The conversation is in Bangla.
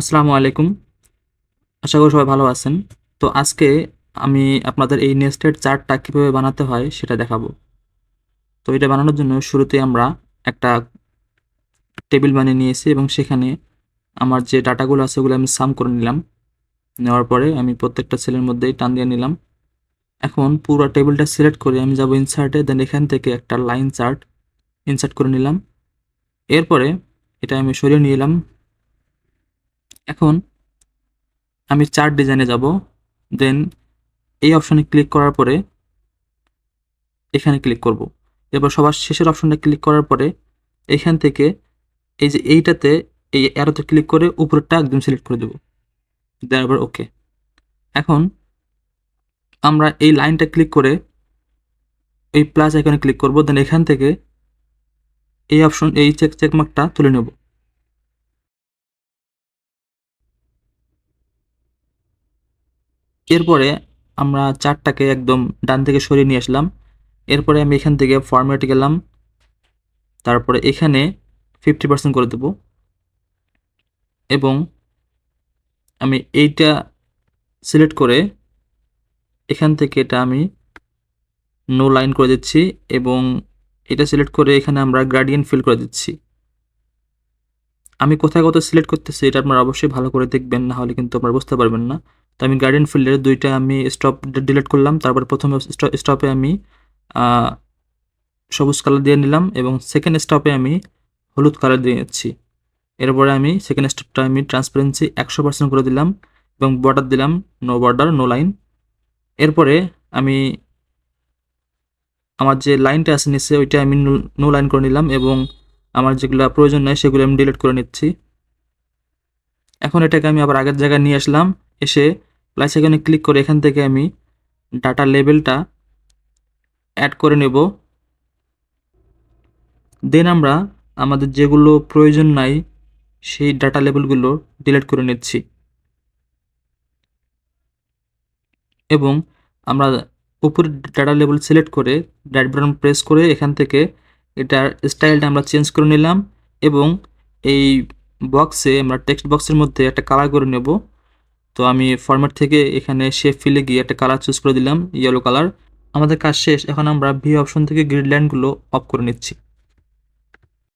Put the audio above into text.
আসসালামু আলাইকুম। আশা করি সবাই ভালো আছেন। তো আজকে আমি আপনাদের এই নেস্টেড চার্টটা কীভাবে বানাতে হয় সেটা দেখাবো। তো এটা বানানোর জন্য শুরুতে আমরা একটা টেবিল বানিয়ে নিয়েছি এবং সেখানে আমার যে ডাটাগুলো আছে ওগুলো আমি সাম করে নিলাম। নেওয়ার পরে আমি প্রত্যেকটা সেলের মধ্যেই টান দিয়ে নিলাম। এখন পুরো টেবিলটা সিলেক্ট করে আমি যাব ইনসার্টে দেন এখান থেকে একটা লাইন চার্ট ইনসার্ট করে নিলাম। এরপরে এটা আমি সরিয়ে নিয়ে এলাম। এখন আমি চার্ট ডিজাইনে যাব দেন এই অপশনে ক্লিক করার পরে এখানে ক্লিক করব। এরপর সবার শেষের অপশনটা ক্লিক করার পরে এখান থেকে এই যে এইটাতে এই অ্যারোতে ক্লিক করে উপরেরটা একদম সিলেক্ট করে দেব। পর ওকে এখন আমরা এই লাইনটা ক্লিক করে এই প্লাস এখানে ক্লিক করব দেন এখান থেকে এই অপশন এই চেক চেকমার্কটা তুলে নেব। এরপরে আমরা চারটাকে একদম ডান থেকে সরিয়ে নিয়ে আসলাম। এরপরে আমি এখান থেকে ফরম্যাটে গেলাম। তারপরে এখানে ফিফটি পার্সেন্ট করে দেব। এবং আমি এইটা সিলেক্ট করে এখান থেকে এটা আমি নো লাইন করে দিচ্ছি এবং এটা সিলেক্ট করে এখানে আমরা গ্রাডিয়েন্ট ফিল করে দিচ্ছি। আমি কোথায় কোথায় সিলেক্ট করতেছি এটা আপনারা অবশ্যই ভালো করে দেখবেন, না হলে কিন্তু আপনারা বুঝতে পারবেন না। তো আমি গার্ডেন ফিল্ডের দুইটা আমি স্টপ ডিলিট করলাম, তারপর প্রথমে স্টপে আমি সবুজ কালার দিয়ে নিলাম এবং সেকেন্ড স্টপে আমি হলুদ কালার দিয়ে নিচ্ছি। এরপরে আমি সেকেন্ড স্টপটা আমি ট্রান্সপারেন্সি একশো পার্সেন্ট করে দিলাম এবং বর্ডার দিলাম নো বর্ডার নো লাইন এরপরে আমি আমার যে লাইনটা আছে নিচে, ওইটা আমি নো লাইন করে নিলাম এবং আমার যেগুলো প্রয়োজন নেই সেগুলো আমি ডিলিট করে নিচ্ছি। এখন এটাকে আমি আবার আগের জায়গায় নিয়ে আসলাম, এসে প্লাস এখানে ক্লিক করে এখান থেকে আমি ডাটা লেভেলটা অ্যাড করে নেব। দেন আমরা আমাদের যেগুলো প্রয়োজন নাই, সেই ডাটা লেভেলগুলো ডিলিট করে নিচ্ছি। এবং আমরা উপরে ডাটা লেভেল সিলেক্ট করে ডাইট বাটন প্রেস করে এখান থেকে এটার স্টাইলটা আমরা চেঞ্জ করে নিলাম এবং এই বক্সে আমরা টেক্সট বক্সের মধ্যে একটা কালার করে নেব। তো আমি ফরম্যাট থেকে এখানে শেপ ফিলে গিয়ে একটা কালার চুজ করে দিলাম ইয়েলো কালার আমাদের কাজ শেষ, এখন আমরা ভি অপশন থেকে গ্রিড লাইনগুলো অফ করে নিচ্ছি।